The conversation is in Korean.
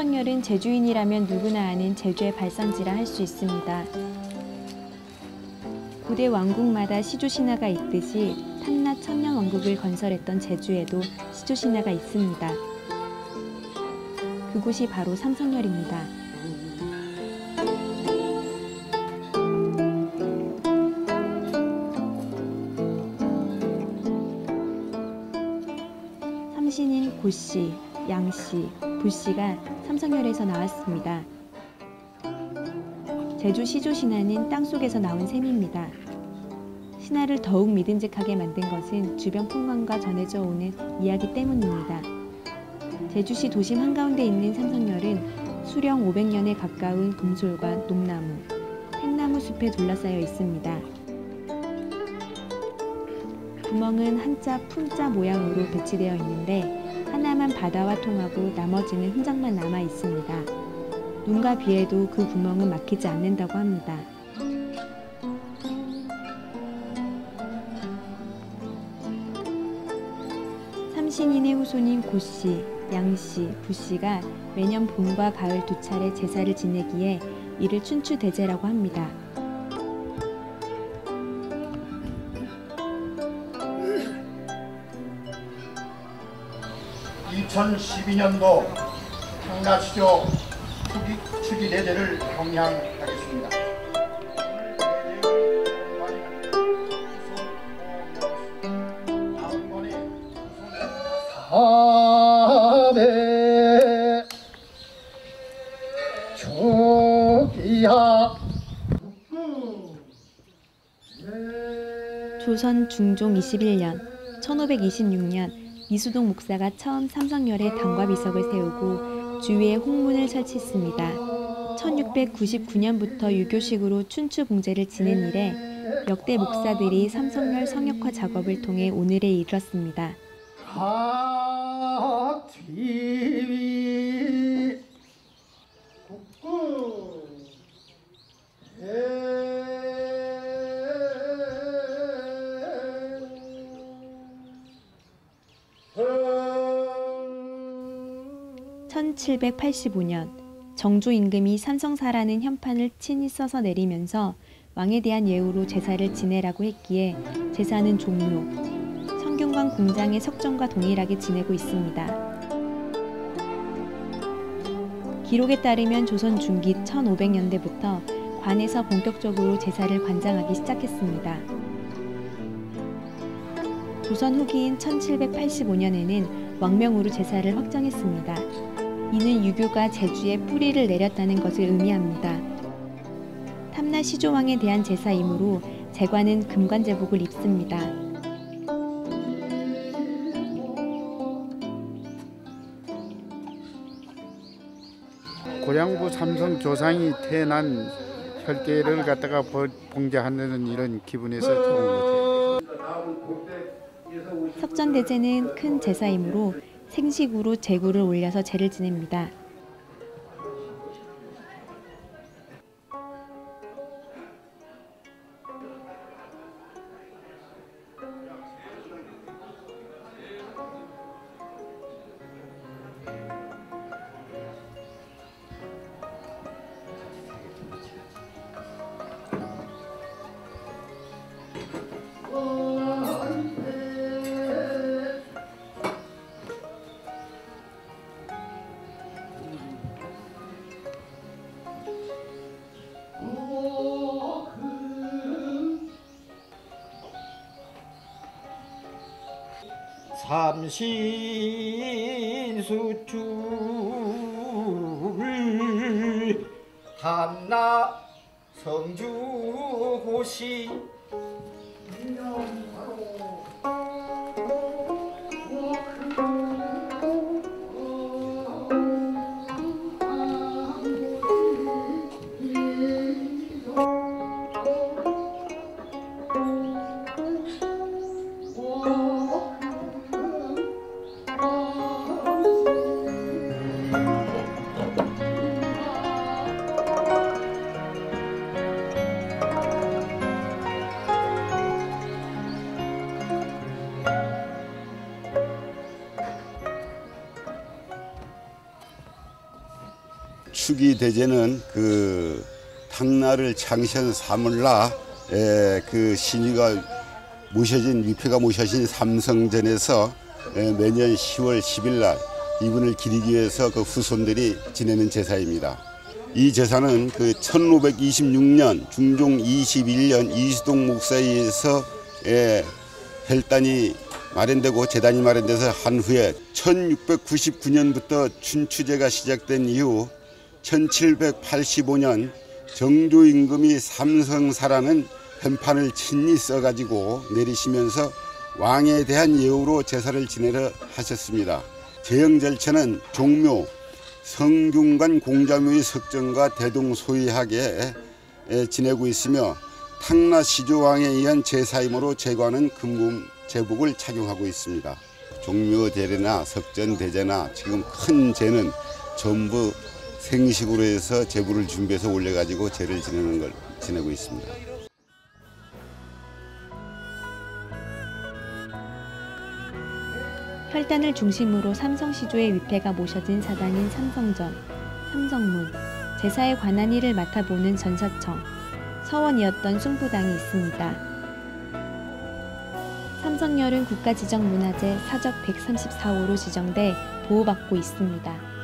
삼성열은 제주인이라면 누구나 아는 제주의 발산지라 할 수 있습니다. 고대 왕국마다 시조 신화가 있듯이 탐나 천년 왕국을 건설했던 제주에도 시조 신화가 있습니다. 그곳이 바로 삼성열입니다. 삼신인 고씨, 양씨, 부씨가 삼성열에서 나왔습니다. 제주 시조 신화는 땅속에서 나온 셈입니다. 신화를 더욱 믿음직하게 만든 것은 주변 풍광과 전해져 오는 이야기 때문입니다. 제주시 도심 한가운데 있는 삼성열은 수령 500년에 가까운 금솔과 녹나무, 팽나무 숲에 둘러싸여 있습니다. 구멍은 한자 품자 모양으로 배치되어 있는데 하나만 바다와 통하고 나머지는 흔적만 남아 있습니다. 눈과 비에도 그 구멍은 막히지 않는다고 합니다. 삼신인의 후손인 고씨, 양씨, 부씨가 매년 봄과 가을 두 차례 제사를 지내기에 이를 춘추대제라고 합니다. 2012년도 평나시조 추기, 추기 대제를 경향하겠습니다. 사배 초기야 조선 중종 21년 1526년 이수동 목사가 처음 삼성열에 당과 비석을 세우고 주위에 홍문을 설치했습니다. 1699년부터 유교식으로 춘추 봉제를 지낸 이래 역대 목사들이 삼성열 성역화 작업을 통해 오늘에 이르렀습니다. 가티위 국구 에 1785년 정조 임금이 삼성사라는 현판을 친히 써서 내리면서 왕에 대한 예우로 제사를 지내라고 했기에 제사는 종료. 성균관 공장의 석정과 동일하게 지내고 있습니다. 기록에 따르면 조선 중기 1500년대부터 관에서 본격적으로 제사를 관장하기 시작했습니다. 조선 후기인 1785년에는 왕명으로 제사를 확정했습니다. 이는 유교가 제주에 뿌리를 내렸다는 것을 의미합니다. 탐나 시조왕에 대한 제사이므로 제관은 금관 제복을 입습니다. 고량부 삼성 조상이 태어난 혈계를 갖다가 버- 봉제하는 이런 기분에서 좋은 것 같아요. 석전대제는 큰 제사이므로 생식으로 제구를 올려서 제를 지냅니다. 삼신수출 한나 성주고시 축이 대제는 그 탕나를 창시한 사물라 에, 그 신이가 모셔진 위패가 모셔진 삼성전에서 에, 매년 10월 10일 날 이분을 기리기 위해서 그 후손들이 지내는 제사입니다. 이 제사는 그 1526년 중종 21년 이수동 목사에 의해서 에, 혈단이 마련되고 재단이 마련돼서 한 후에 1699년부터 춘추제가 시작된 이후 1785년 정조 임금이 삼성사라는 현판을 친히 써가지고 내리시면서 왕에 대한 예우로 제사를 지내려 하셨습니다. 제형 절차는 종묘, 성균관 공자묘의 석정과 대동소이하게 에, 지내고 있으며 탕나 시조왕에 의한 제사임으로 제과는 금금 제복을 착용하고 있습니다. 종묘 대례나 석전 대제나 지금 큰 제는 전부 생식으로 해서 제부를 준비해서 올려가지고 제를 지내는 걸 지내고 있습니다. 혈단을 중심으로 삼성시조의 위패가 모셔진 사당인 삼성전, 삼성문, 제사에 관한 일을 맡아보는 전사청, 서원이었던 숭부당이 있습니다. 삼성열은 국가지정문화재 사적 134호로 지정돼 보호받고 있습니다.